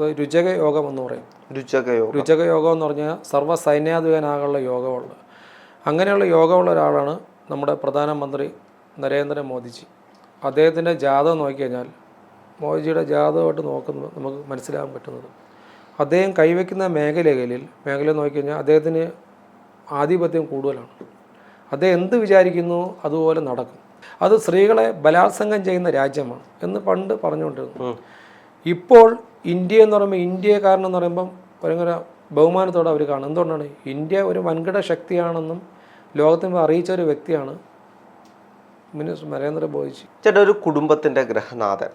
രുചക യോഗം എന്ന് പറയും. രുചകയോഗം. രുചക യോഗം എന്ന് പറഞ്ഞാൽ സർവ സൈന്യാധിപനാകാനുള്ള യോഗമുള്ള. അങ്ങനെയുള്ള യോഗമുള്ള ഒരാളാണ് നമ്മുടെ പ്രധാനമന്ത്രി നരേന്ദ്രമോദിജി അദ്ദേഹത്തിന്റെ ജാതകം നോക്കിക്കഴിഞ്ഞാൽ മോദിജിയുടെ ജാതകമായിട്ട് നോക്കുന്നത് നമുക്ക് മനസ്സിലാകാൻ പറ്റുന്നത് അദ്ദേഹം കൈവയ്ക്കുന്ന മേഖലകളിൽ മേഖല നോക്കിക്കഴിഞ്ഞാൽ അദ്ദേഹത്തിന് ആധിപത്യം കൂടുതലാണ്. അദ്ദേഹം എന്ത് വിചാരിക്കുന്നു അതുപോലെ നടക്കും. അത് സ്ത്രീകളെ ബലാത്സംഗം ചെയ്യുന്ന രാജ്യമാണ് എന്ന് പണ്ട് പറഞ്ഞുകൊണ്ടിരുന്നു. ഇപ്പോൾ ഇന്ത്യ എന്ന് പറയുമ്പോൾ ഇന്ത്യക്കാരനെന്ന് പറയുമ്പം ഭയങ്കര ബഹുമാനത്തോടെ അവർ കാണും. എന്തുകൊണ്ടാണ്? ഇന്ത്യ ഒരു വൻകിട ശക്തിയാണെന്നും ലോകത്തിന് അറിയിച്ച ഒരു വ്യക്തിയാണ് മിനിസ്റ്റർ നരേന്ദ്രമോദിജി. ചേട്ടാ ഒരു കുടുംബത്തിന്റെ ഗ്രഹനാഥൻ.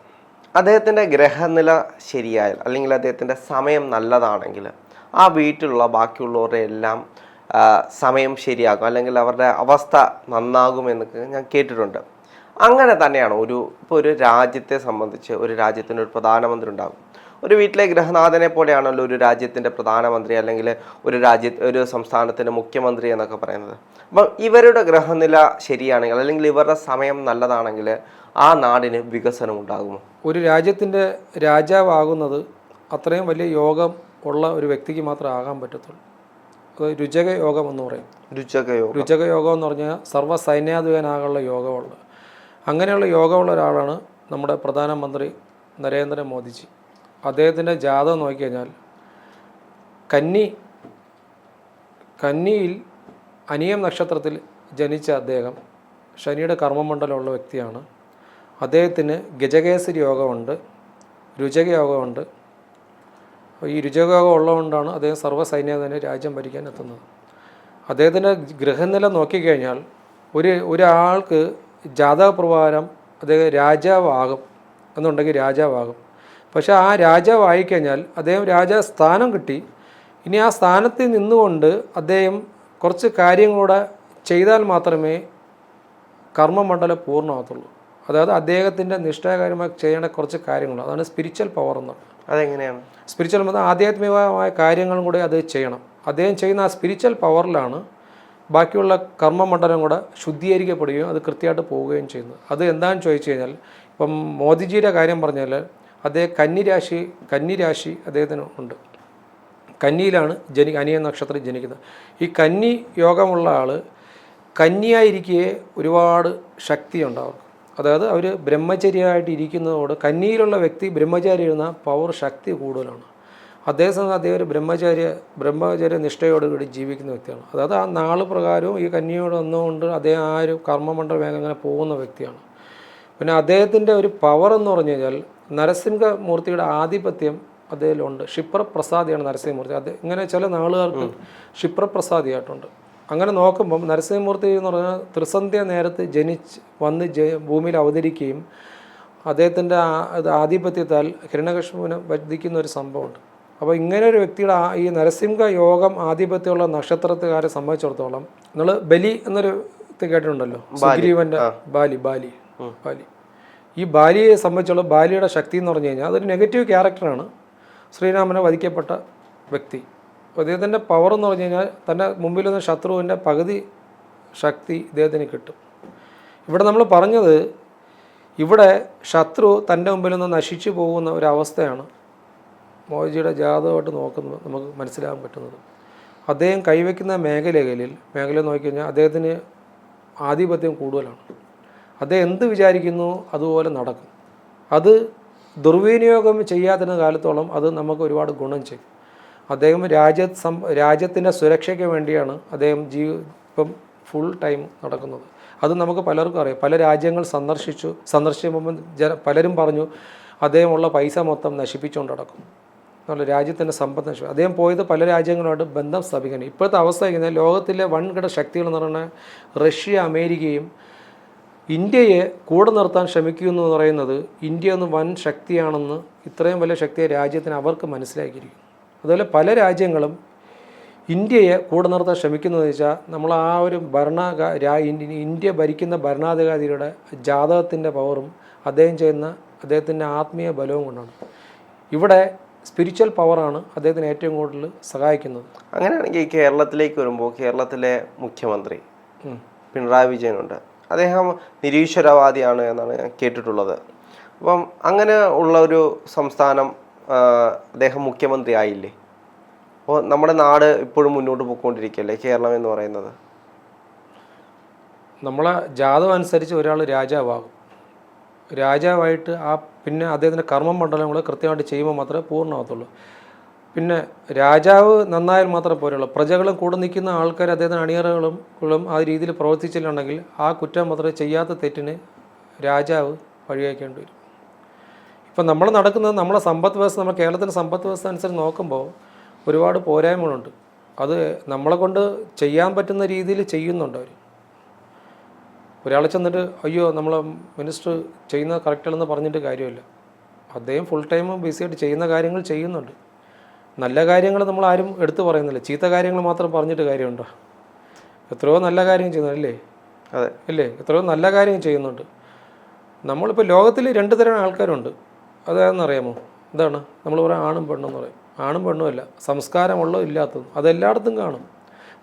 അദ്ദേഹത്തിന്റെ ഗ്രഹനില ശരിയായാൽ അല്ലെങ്കിൽ അദ്ദേഹത്തിന്റെ സമയം നല്ലതാണെങ്കിൽ ആ വീട്ടിലുള്ള ബാക്കിയുള്ളവരുടെ എല്ലാം സമയം ശരിയാകും അല്ലെങ്കിൽ അവരുടെ അവസ്ഥ നന്നാകും നന്നാകുമെന്നൊക്കെ ഞാൻ കേട്ടിട്ടുണ്ട്. അങ്ങനെ തന്നെയാണ് ഒരു ഇപ്പോൾ ഒരു രാജ്യത്തെ സംബന്ധിച്ച് ഒരു രാജ്യത്തിന്റെ ഒരു പ്രധാനമന്ത്രി ഉണ്ടാകും. ഒരു വീട്ടിലെ ഗൃഹനാഥനെ പോലെയാണല്ലോ ഒരു രാജ്യത്തിന്റെ പ്രധാനമന്ത്രി അല്ലെങ്കിൽ ഒരു രാജ്യ ഒരു സംസ്ഥാനത്തിന്റെ മുഖ്യമന്ത്രി എന്നൊക്കെ പറയുന്നത്. അപ്പം ഇവരുടെ ഗ്രഹനില ശരിയാണെങ്കിൽ അല്ലെങ്കിൽ ഇവരുടെ സമയം നല്ലതാണെങ്കിൽ ആ നാടിന് വികസനം ഉണ്ടാകുമോ? ഒരു രാജ്യത്തിന്റെ രാജാവാകുന്നത് അത്രയും വലിയ യോഗം ഉള്ള ഒരു വ്യക്തിക്ക് മാത്രമേ ആകാൻ പറ്റത്തുള്ളൂ. അത് രുചക യോഗം എന്ന് പറയും. രുചകയോ രുചക യോഗം എന്ന് പറഞ്ഞാൽ സർവ സൈന്യാധിപനാകാനുള്ള യോഗമുള്ളത്. അങ്ങനെയുള്ള യോഗമുള്ള ഒരാളാണ് നമ്മുടെ പ്രധാനമന്ത്രി നരേന്ദ്രമോദിജി. അദ്ദേഹത്തിന്റെ ജാതകം നോക്കിക്കഴിഞ്ഞാൽ കന്നി കന്നിയിൽ അനിയം നക്ഷത്രത്തിൽ ജനിച്ച അദ്ദേഹം ശനിയുടെ കർമ്മമണ്ഡലമുള്ള വ്യക്തിയാണ്. അദ്ദേഹത്തിന് ഗജകേസരി യോഗമുണ്ട് രുചക യോഗമുണ്ട്. ഈ രുചക യോഗം ഉള്ളതുകൊണ്ടാണ് അദ്ദേഹം സർവ സൈന്യാധിപനെ രാജ്യം ഭരിക്കാൻ എത്തുന്നത്. അദ്ദേഹത്തിന്റെ ഗൃഹനില നോക്കിക്കഴിഞ്ഞാൽ ഒരു ഒരാൾക്ക് ജാതക ജാതകപ്രകാരം അദ്ദേഹം രാജാവാകും എന്നുണ്ടെങ്കിൽ രാജാവാകും. പക്ഷേ ആ രാജാവായിക്കഴിഞ്ഞാൽ അദ്ദേഹം രാജ സ്ഥാനം കിട്ടി. ഇനി ആ സ്ഥാനത്തിൽ നിന്നുകൊണ്ട് അദ്ദേഹം കുറച്ച് കാര്യങ്ങളൂടെ ചെയ്താൽ മാത്രമേ കർമ്മമണ്ഡലം പൂർണമാകത്തുള്ളൂ. അതായത് അദ്ദേഹത്തിന്റെ നിഷ്ഠാകാര്യമായി ചെയ്യേണ്ട കുറച്ച് കാര്യങ്ങൾ അതാണ് സ്പിരിച്വൽ പവർ എന്ന് അതെങ്ങനെയാണ്? സ്പിരിച്വൽ എന്നത് ആധ്യാത്മികമായ കാര്യങ്ങളും കൂടെ അത് ചെയ്യണം. അദ്ദേഹം ചെയ്യുന്ന ആ സ്പിരിച്വൽ പവറിലാണ് ബാക്കിയുള്ള കർമ്മമണ്ഡലം കൂടെ ശുദ്ധീകരിക്കപ്പെടുകയും അത് കൃത്യമായിട്ട് പോവുകയും ചെയ്യുന്നത്. അത് എന്താണെന്ന് ചോദിച്ചു കഴിഞ്ഞാൽ ഇപ്പം മോദിജിയുടെ കാര്യം പറഞ്ഞാൽ അദ്ദേഹം കന്നിരാശി കന്നിരാശി അദ്ദേഹത്തിന് ഉണ്ട്. കന്നിയിലാണ് ജനി അനിയ നക്ഷത്രം ജനിക്കുന്നത്. ഈ കന്നി യോഗമുള്ള ആൾ കന്നിയായിരിക്കേ ഒരുപാട് ശക്തിയുണ്ട് അവർക്ക് അതായത് അവർ ബ്രഹ്മചര്യമായിട്ട് ഇരിക്കുന്നതോട് കന്നിയിലുള്ള വ്യക്തി ബ്രഹ്മചാരി ഇരുന്ന പവർ ശക്തി കൂടുതലാണ്. അതേസമയം അദ്ദേഹം ഒരു ബ്രഹ്മചാര്യ ബ്രഹ്മചര്യ നിഷ്ഠയോടുകൂടി ജീവിക്കുന്ന വ്യക്തിയാണ്. അതായത് ആ നാൾ പ്രകാരവും ഈ കന്നിയോട് വന്നുകൊണ്ട് അദ്ദേഹം ആ ഒരു കർമ്മമണ്ഡല അങ്ങനെ പോകുന്ന വ്യക്തിയാണ്. പിന്നെ അദ്ദേഹത്തിന്റെ ഒരു പവർ എന്ന് പറഞ്ഞു കഴിഞ്ഞാൽ നരസിംഹമൂർത്തിയുടെ ആധിപത്യം അദ്ദേഹത്തിലുണ്ട്. ക്ഷിപ്രപ്രസാദിയാണ് നരസിംഹമൂർത്തി. അത് ഇങ്ങനെ ചില നാളുകാർക്ക് ക്ഷിപ്രപ്രസാദിയായിട്ടുണ്ട്. അങ്ങനെ നോക്കുമ്പം നരസിംഹമൂർത്തി എന്ന് പറഞ്ഞാൽ ത്രിസന്ധ്യ നേരത്ത് ജനിച്ച് വന്ന് ജ ഭൂമിയിൽ അവതരിക്കുകയും അദ്ദേഹത്തിന്റെ ആധിപത്യത്താൽ ഹിരണകൃഷ്ണനെ വധിക്കുന്ന ഒരു സംഭവമുണ്ട്. അപ്പോൾ ഇങ്ങനെ ഒരു വ്യക്തിയുടെ ഈ നരസിംഹ യോഗം ആധിപത്യമുള്ള നക്ഷത്രത്തുകാരെ സംബന്ധിച്ചിടത്തോളം നിങ്ങൾ ബലി എന്നൊരു കേട്ടിട്ടുണ്ടല്ലോ? സുഗ്രീവന്റെ ബാലി ബാലി ബാലി. ഈ ബാലിയെ സംബന്ധിച്ചുള്ള ബാലിയുടെ ശക്തി എന്ന് പറഞ്ഞു കഴിഞ്ഞാൽ അതൊരു നെഗറ്റീവ് ക്യാരക്ടറാണ് ശ്രീരാമനെ വധിക്കപ്പെട്ട വ്യക്തി. അദ്ദേഹത്തിന്റെ പവർ എന്ന് പറഞ്ഞു കഴിഞ്ഞാൽ തന്റെ മുമ്പിൽ നിന്ന് ശത്രുവിന്റെ പകുതി ശക്തി ഇദ്ദേഹത്തിന് കിട്ടും. ഇവിടെ നമ്മൾ പറഞ്ഞത് ഇവിടെ ശത്രു തന്റെ മുമ്പിൽ നിന്ന് നശിച്ചു പോകുന്ന ഒരവസ്ഥയാണ് മോദിജിയുടെ ജാതകമായിട്ട് നോക്കുന്നത് നമുക്ക് മനസ്സിലാകാൻ പറ്റുന്നത്. അദ്ദേഹം കൈവയ്ക്കുന്ന മേഖലകളിൽ മേഖല നോക്കിക്കഴിഞ്ഞാൽ അദ്ദേഹത്തിന് ആധിപത്യം കൂടുതലാണ്. അദ്ദേഹം എന്ത് വിചാരിക്കുന്നു അതുപോലെ നടക്കും. അത് ദുർവിനിയോഗം ചെയ്യാതിരുന്ന കാലത്തോളം അത് നമുക്ക് ഒരുപാട് ഗുണം ചെയ്യും. അദ്ദേഹം രാജ്യ സം രാജ്യത്തിന്റെ സുരക്ഷയ്ക്ക് വേണ്ടിയാണ് അദ്ദേഹം ജീ ഇപ്പം ഫുൾ ടൈം നടക്കുന്നത്. അത് നമുക്ക് പലർക്കും അറിയാം. പല രാജ്യങ്ങൾ സന്ദർശിച്ചു സന്ദർശിക്കുമ്പം ജന പലരും പറഞ്ഞു അദ്ദേഹമുള്ള പൈസ മൊത്തം നശിപ്പിച്ചുകൊണ്ട് നടക്കും. എന്നുള്ള രാജ്യത്തിന്റെ സമ്പത്ത് നശിപ്പിക്കും അദ്ദേഹം പോയത് പല രാജ്യങ്ങളുമായിട്ട് ബന്ധം സ്ഥാപിക്കാൻ. ഇപ്പോഴത്തെ അവസ്ഥ ലോകത്തിലെ വൻകിട ശക്തികൾ എന്ന് പറയുന്നത് റഷ്യ അമേരിക്കയും ഇന്ത്യയെ കൂടെ നിർത്താൻ ശ്രമിക്കുന്നു എന്ന് പറയുന്നത് ഇന്ത്യ ഒന്ന് വൻ ശക്തിയാണെന്ന് ഇത്രയും വലിയ ശക്തിയെ രാജ്യത്തിന് അവർക്ക് മനസ്സിലാക്കിയിരിക്കും അതുപോലെ പല രാജ്യങ്ങളും ഇന്ത്യയെ കൂടെ നിർത്താൻ ശ്രമിക്കുന്നതെന്ന് വെച്ചാൽ നമ്മൾ ആ ഒരു ഭരണ ഇന്ത്യ ഭരിക്കുന്ന ഭരണാധികാരിയുടെ ജാതകത്തിന്റെ പവറും അദ്ദേഹം ചെയ്യുന്ന അദ്ദേഹത്തിന്റെ ആത്മീയ ബലവും കൊണ്ടാണ്. ഇവിടെ സ്പിരിച്വൽ പവറാണ് അദ്ദേഹത്തിന് ഏറ്റവും കൂടുതൽ സഹായിക്കുന്നത്. അങ്ങനെയാണെങ്കിൽ കേരളത്തിലേക്ക് വരുമ്പോൾ കേരളത്തിലെ മുഖ്യമന്ത്രി പിണറായി വിജയനുണ്ട്. അദ്ദേഹം നിരീശ്വരവാദിയാണ് എന്നാണ് ഞാൻ കേട്ടിട്ടുള്ളത്. അപ്പം അങ്ങനെ ഉള്ള ഒരു സംസ്ഥാനം അദ്ദേഹം മുഖ്യമന്ത്രി ആയില്ലേ അപ്പോൾ നമ്മുടെ നാട് ഇപ്പോഴും മുന്നോട്ട് പോയിക്കൊണ്ടിരിക്കുകയല്ലേ കേരളം എന്ന് പറയുന്നത്? നമ്മളെ ജാതം അനുസരിച്ച് ഒരാൾ രാജാവാകും. രാജാവായിട്ട് ആ പിന്നെ അദ്ദേഹത്തിന്റെ കർമ്മമണ്ഡലങ്ങൾ കൃത്യമായിട്ട് ചെയ്യുമ്പോൾ മാത്രമേ പൂർണമാകത്തുള്ളൂ പിന്നെ രാജാവ് നന്നായാൽ മാത്രം പോരുള്ളൂ. പ്രജകളും കൂടെ നിൽക്കുന്ന ആൾക്കാർ അദ്ദേഹത്തിന് അണിയറകളും ആ രീതിയിൽ പ്രവർത്തിച്ചിട്ടുണ്ടെങ്കിൽ ആ കുറ്റം മാത്രമേ ചെയ്യാത്ത തെറ്റിന് രാജാവ് വഴിവെക്കേണ്ടി വരും. ഇപ്പം നമ്മൾ നടക്കുന്നത് നമ്മളെ സമ്പദ് വ്യവസ്ഥ നമ്മുടെ കേരളത്തിന്റെ സമ്പദ് വ്യവസ്ഥ അനുസരിച്ച് നോക്കുമ്പോൾ ഒരുപാട് പോരായ്മകളുണ്ട്. അത് നമ്മളെ കൊണ്ട് ചെയ്യാൻ പറ്റുന്ന രീതിയിൽ ചെയ്യുന്നുണ്ട് അവർ. ഒരാളെ ചെന്നിട്ട് അയ്യോ നമ്മളെ മിനിസ്റ്റർ ചെയ്യുന്നത് കറക്റ്റാണെന്ന് പറഞ്ഞിട്ട് കാര്യമില്ല. അദ്ദേഹം ഫുൾ ടൈം ബിസിയായിട്ട് ചെയ്യുന്ന കാര്യങ്ങൾ ചെയ്യുന്നുണ്ട്. നല്ല കാര്യങ്ങൾ നമ്മൾ ആരും എടുത്തു പറയുന്നില്ല. ചീത്ത കാര്യങ്ങൾ മാത്രം പറഞ്ഞിട്ട് കാര്യമുണ്ടോ? എത്രയോ നല്ല കാര്യങ്ങൾ ചെയ്യുന്നല്ലേ അതെ. ഇല്ലേ എത്രയോ നല്ല കാര്യം ചെയ്യുന്നുണ്ട്. നമ്മളിപ്പോൾ ലോകത്തിൽ രണ്ട് തരം ആൾക്കാരുണ്ട്. അതാണെന്നറിയാമോ എന്താണ് നമ്മൾ പറയാം ആണും പെണ്ണും എന്ന് പറയും. ആണും പെണ്ണും അല്ല. സംസ്കാരമുള്ളോ ഇല്ലാത്തതും. അതെല്ലായിടത്തും കാണും.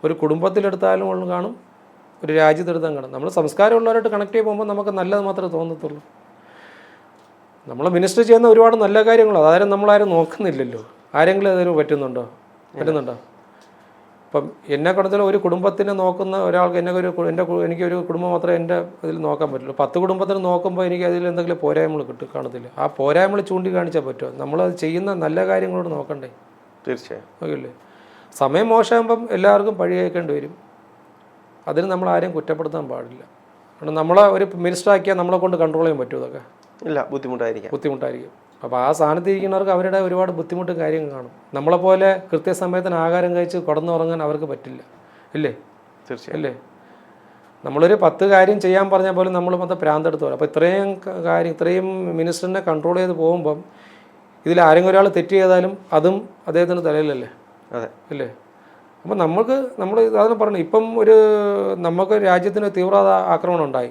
ഒരു കുടുംബത്തിലെടുത്താലും ഉള്ള കാണും. ഒരു രാജ്യത്തെടുത്താലും കാണും. നമ്മൾ സംസ്കാരമുള്ളവരായിട്ട് കണക്ട് ചെയ്ത് പോകുമ്പോൾ നമുക്ക് നല്ലത് മാത്രമേ തോന്നത്തുള്ളൂ. നമ്മൾ മിനിസ്റ്റർ ചെയ്യുന്ന ഒരുപാട് നല്ല കാര്യങ്ങൾ അതാരും നമ്മളാരും നോക്കുന്നില്ലല്ലോ. ആരെങ്കിലും അതിന് പറ്റുന്നുണ്ടോ? പറ്റുന്നുണ്ടോ? ഇപ്പം എന്നെ കണത്തിൽ ഒരു കുടുംബത്തിനെ നോക്കുന്ന ഒരാൾക്ക് എന്നെ ഒരു എന്റെ എനിക്കൊരു കുടുംബം മാത്രമേ എന്റെ ഇതിൽ നോക്കാൻ പറ്റുള്ളൂ. പത്ത് കുടുംബത്തിന് നോക്കുമ്പോൾ എനിക്ക് അതിൽ എന്തെങ്കിലും പോരായ്മകൾ കിട്ടും കാണത്തില്ല. ആ പോരായ്മകൾ ചൂണ്ടിക്കാണിച്ചാൽ പറ്റുമോ നമ്മളത് ചെയ്യുന്ന നല്ല കാര്യങ്ങളോട് നോക്കണ്ടേ? തീർച്ചയായും. ഓക്കെ സമയം മോശമാകുമ്പം എല്ലാവർക്കും പഴി കേൾക്കേണ്ടി വരും. അതിന് നമ്മൾ ആരെയും കുറ്റപ്പെടുത്താൻ പാടില്ല. കാരണം നമ്മളെ ഒരു മിനിസ്റ്റർ ആക്കിയാൽ നമ്മളെ കൊണ്ട് കൺട്രോൾ ചെയ്യാൻ പറ്റുമോ ഇതൊക്കെ. ഇല്ല ബുദ്ധിമുട്ടായിരിക്കും. ബുദ്ധിമുട്ടായിരിക്കും. അപ്പോൾ ആ സ്ഥാനത്ത് ഇരിക്കുന്നവർക്ക് അവരുടെ ഒരുപാട് ബുദ്ധിമുട്ടും കാര്യം കാണും. നമ്മളെപ്പോലെ കൃത്യസമയത്തിന് ആഹാരം കഴിച്ച് കടന്നുറങ്ങാൻ അവർക്ക് പറ്റില്ല. ഇല്ലേ? തീർച്ചയായും. അല്ലേ നമ്മളൊരു പത്ത് കാര്യം ചെയ്യാൻ പറഞ്ഞാൽ പോലും നമ്മൾ മൊത്തം പ്രാന്തെടുത്ത് വരും അപ്പോൾ ഇത്രയും കാര്യം ഇത്രയും മിനിസ്റ്ററിനെ കൺട്രോൾ ചെയ്ത് പോകുമ്പം ഇതിൽ ആരെങ്കിലും ഒരാൾ തെറ്റ് ചെയ്താലും അതും അദ്ദേഹത്തിന്റെ തലയിലല്ലേ? അതെ. അല്ലേ അപ്പം നമുക്ക് നമ്മൾ അതാണ് പറഞ്ഞു. ഇപ്പം ഒരു നമുക്ക് രാജ്യത്തിന് തീവ്ര ആക്രമണം ഉണ്ടായി.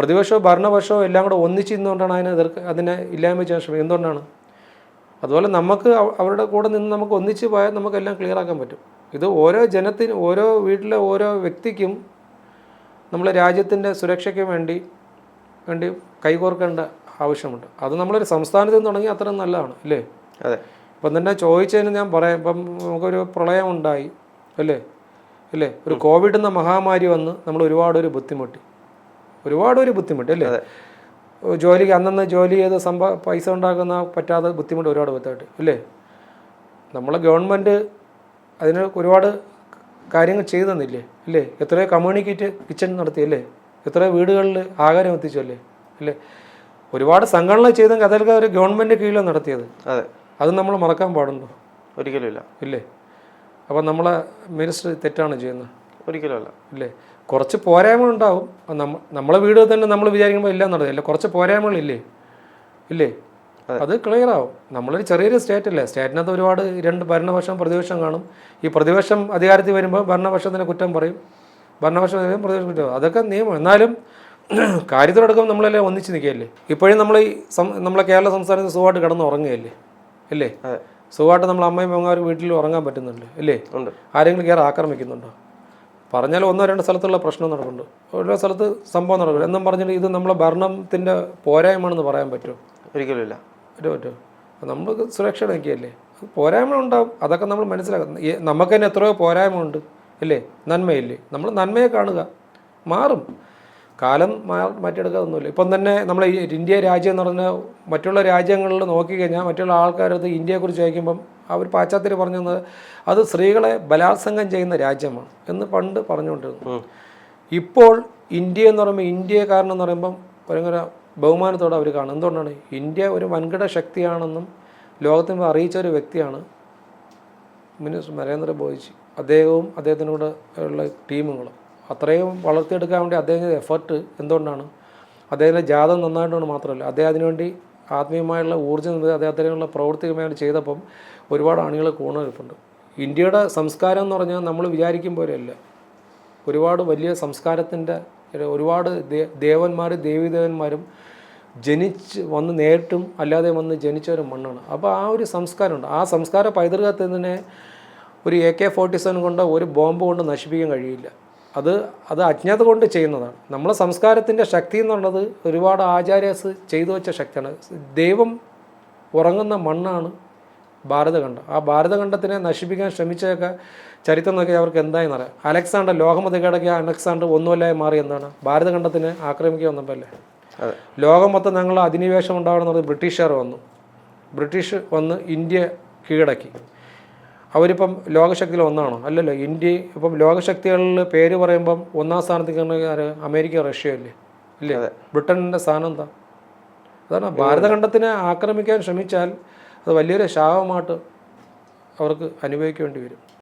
പ്രതിപക്ഷവും ഭരണപക്ഷവും എല്ലാം കൂടെ ഒന്നിച്ച് നിന്നുകൊണ്ടാണ് അതിനെ എതിർക്ക് അതിനെ ഇല്ലായ്മ ചെയ്യാൻ ശ്രമിക്കുന്നത്. എന്തുകൊണ്ടാണ്? അതുപോലെ നമുക്ക് അവരുടെ കൂടെ നിന്ന് നമുക്ക് ഒന്നിച്ച് പോയാൽ നമുക്കെല്ലാം ക്ലിയർ ആക്കാൻ പറ്റും. ഇത് ഓരോ ജനത്തിന് ഓരോ വീട്ടിലെ ഓരോ വ്യക്തിക്കും നമ്മളെ രാജ്യത്തിന്റെ സുരക്ഷയ്ക്ക് വേണ്ടി വേണ്ടി കൈകോർക്കേണ്ട ആവശ്യമുണ്ട്. അത് നമ്മളൊരു സംസ്ഥാനത്ത് നിന്ന് തുടങ്ങി അത്രയും നല്ലതാണ് അല്ലേ? അതെ. ഇപ്പം തന്നെ ചോദിച്ചതിന് ഞാൻ പറയാം. ഇപ്പം നമുക്കൊരു പ്രളയം ഉണ്ടായി അല്ലേ? അല്ലേ? ഒരു കോവിഡ് എന്ന മഹാമാരി വന്ന് നമ്മൾ ഒരുപാടൊരു ബുദ്ധിമുട്ടി. ഒരുപാട് ഒരു ബുദ്ധിമുട്ട് അല്ലേ? ജോലിക്ക് അന്നന്ന് ജോലി ചെയ്ത് സംഭ പൈസ ഉണ്ടാക്കുന്ന പറ്റാതെ ബുദ്ധിമുട്ട് ഒരുപാട് ബുദ്ധിമുട്ട് അല്ലേ? നമ്മളെ ഗവൺമെന്റ് അതിന് ഒരുപാട് കാര്യങ്ങൾ ചെയ്തു തന്നില്ലേ അല്ലേ? എത്രയോ കമ്മ്യൂണിക്കേറ്റ് കിച്ചൺ നടത്തിയല്ലേ എത്രയോ വീടുകളിൽ ആഹാരം എത്തിച്ചല്ലേ അല്ലേ? ഒരുപാട് സംഘടന ചെയ്ത അതൊക്കെ ഒരു ഗവൺമെന്റ് കീഴിലാണ് നടത്തിയത്. അതെ. അത് നമ്മൾ മറക്കാൻ പാടുണ്ടോ? ഒരിക്കലും ഇല്ല. ഇല്ലേ? അപ്പം നമ്മളെ മിനിസ്റ്റർ തെറ്റാണ് ചെയ്യുന്നത്. ഒരിക്കലും അല്ല. ഇല്ലേ? കുറച്ച് പോരായ്മ ഉണ്ടാവും അത് നമ്മ നമ്മളെ വീട് തന്നെ നമ്മൾ വിചാരിക്കുമ്പോൾ ഇല്ല എന്നുള്ളത് അല്ല കുറച്ച് പോരായ്മകളില്ലേ? ഇല്ലേ? അത്. ക്ലിയർ ആവും നമ്മളൊരു ചെറിയൊരു സ്റ്റേറ്റ് അല്ലേ? സ്റ്റേറ്റിനകത്ത് ഒരുപാട് രണ്ട് ഭരണപക്ഷം പ്രതിപക്ഷം കാണും. ഈ പ്രതിപക്ഷം അധികാരത്തിൽ വരുമ്പോൾ ഭരണപക്ഷത്തിനെ കുറ്റം പറയും. ഭരണപക്ഷം പ്രതിപക്ഷം കുറ്റം. അതൊക്കെ നിയമം. എന്നാലും കാര്യത്തിലടക്കം നമ്മളെല്ലാം ഒന്നിച്ച് നിൽക്കുകയല്ലേ? ഇപ്പോഴും നമ്മൾ ഈ നമ്മളെ കേരള സംസ്ഥാനത്ത് സുഖമായിട്ട് കിടന്ന് ഉറങ്ങുകയല്ലേ? അല്ലേ സുഖമായിട്ട് നമ്മൾ അമ്മയും പെങ്ങാരും വീട്ടിൽ ഉറങ്ങാൻ പറ്റുന്നുണ്ട്. അല്ലേ ഉണ്ട്. ആരെങ്കിലും കയറി ആക്രമിക്കുന്നുണ്ടോ? പറഞ്ഞാൽ ഒന്നോ രണ്ടോ സ്ഥലത്തുള്ള പ്രശ്നം നടക്കുന്നുണ്ട്. ഓരോ സ്ഥലത്ത് സംഭവം നടക്കും എന്നും പറഞ്ഞിട്ട് ഇത് നമ്മളെ ഭരണത്തിന്റെ പോരായ്മയാണെന്ന് പറയാൻ പറ്റുമോ? ഒരിക്കലും ഇല്ല. പറ്റുമോ പറ്റുമോ നമുക്ക് സുരക്ഷ നോക്കിയല്ലേ പോരായ്മ ഉണ്ടാവും. അതൊക്കെ നമ്മൾ മനസ്സിലാക്കുന്നത് നമുക്ക് തന്നെ എത്രയോ പോരായ്മ ഉണ്ട് അല്ലേ നന്മയില്ലേ? നമ്മൾ നന്മയെ കാണുക. മാറും. കാലം മാ മാറ്റിയെടുക്കാതൊന്നുമില്ല. ഇപ്പം തന്നെ നമ്മൾ ഇന്ത്യ രാജ്യം എന്ന് പറഞ്ഞാൽ മറ്റുള്ള രാജ്യങ്ങളിൽ നോക്കിക്കഴിഞ്ഞാൽ മറ്റുള്ള ആൾക്കാരത് ഇന്ത്യയെക്കുറിച്ച് ചോദിക്കുമ്പം അവർ പാശ്ചാത്യർ പറഞ്ഞു തന്നത് അത് സ്ത്രീകളെ ബലാത്സംഗം ചെയ്യുന്ന രാജ്യമാണ് എന്ന് പണ്ട് പറഞ്ഞുകൊണ്ടിരുന്നു. ഇപ്പോൾ ഇന്ത്യ എന്ന് പറയുമ്പോൾ ഇന്ത്യക്കാരൻ എന്ന് പറയുമ്പം ഭയങ്കര ബഹുമാനത്തോടെ അവർ കാണും. എന്തുകൊണ്ടാണ്? ഇന്ത്യ ഒരു വൻകിട ശക്തിയാണെന്നും ലോകത്തിന് അറിയിച്ച ഒരു വ്യക്തിയാണ് മിനിസ്റ്റർ നരേന്ദ്രമോദിജി അദ്ദേഹവും അദ്ദേഹത്തിനോട് ഉള്ള ടീമുകളും അത്രയും വളർത്തിയെടുക്കാൻ വേണ്ടി അദ്ദേഹത്തിന്റെ എഫർട്ട് എന്തുകൊണ്ടാണ്? അദ്ദേഹത്തിന്റെ ജാതം നന്നായിട്ടുകൊണ്ട് മാത്രമല്ല അദ്ദേഹം അതിനുവേണ്ടി ആത്മീയമായുള്ള ഊർജം നിന്ന് അദ്ദേഹത്തിനുള്ള പ്രവർത്തികമായിട്ട് ചെയ്തപ്പം ഒരുപാട് അണികൾ കൂണിരിപ്പുണ്ട് ഇന്ത്യയുടെ സംസ്കാരം എന്ന് പറഞ്ഞാൽ നമ്മൾ വിചാരിക്കും പോലെയല്ല. ഒരുപാട് വലിയ സംസ്കാരത്തിന്റെ ഒരുപാട് ദേവന്മാരും ദേവീദേവന്മാരും ജനിച്ച് വന്ന് നേരിട്ടും അല്ലാതെ വന്ന് ജനിച്ച ഒരു മണ്ണാണ്. അപ്പോൾ ആ ഒരു സംസ്കാരമുണ്ട്. ആ സംസ്കാര പൈതൃകത്തിൽ തന്നെ ഒരു എ കെ ഫോർട്ടി സെവൻ കൊണ്ട് ഒരു ബോംബ് കൊണ്ട് നശിപ്പിക്കാൻ കഴിയില്ല. അത് അത് അജ്ഞത കൊണ്ട് ചെയ്യുന്നതാണ്. നമ്മളെ സംസ്കാരത്തിന്റെ ശക്തി എന്നുള്ളത് ഒരുപാട് ആചാര്യസ് ചെയ്തു വെച്ച ശക്തിയാണ്. ദൈവം ഉറങ്ങുന്ന മണ്ണാണ് ഭാരതഖണ്ഡം. ആ ഭാരതഖണ്ഡത്തിനെ നശിപ്പിക്കാൻ ശ്രമിച്ചതൊക്കെ ചരിത്രം നോക്കി അവർക്ക് എന്തായെന്ന് അറിയാം. അലക്സാണ്ടർ ലോകമത് കിടക്കുക അലക്സാണ്ടർ ഒന്നുമല്ലായി മാറി എന്താണ് ഭാരതഖണ്ഡത്തിനെ ആക്രമിക്കുക വന്നപ്പോൾ അല്ലേ ലോകം മൊത്തം ഞങ്ങൾ അധിനിവേശം ഉണ്ടാവണമെന്നത് ബ്രിട്ടീഷുകാർ വന്നു. ബ്രിട്ടീഷ് വന്ന് ഇന്ത്യ കീഴടക്കി. അവരിപ്പം ലോകശക്തിയിൽ ഒന്നാണോ? അല്ലല്ലോ ഇന്ത്യ ഇപ്പം ലോകശക്തികളിൽ പേര് പറയുമ്പം ഒന്നാം സ്ഥാനത്തേക്ക് അമേരിക്ക റഷ്യ അല്ലേ? ഇല്ലേ ബ്രിട്ടനിന്റെ സ്ഥാനം എന്താ? അതാണ് ഭാരതഖണ്ഡത്തിനെ ആക്രമിക്കാൻ ശ്രമിച്ചാൽ അത് വലിയൊരു ശാപമായിട്ട് അവർക്ക് അനുഭവിക്കേണ്ടി വരും.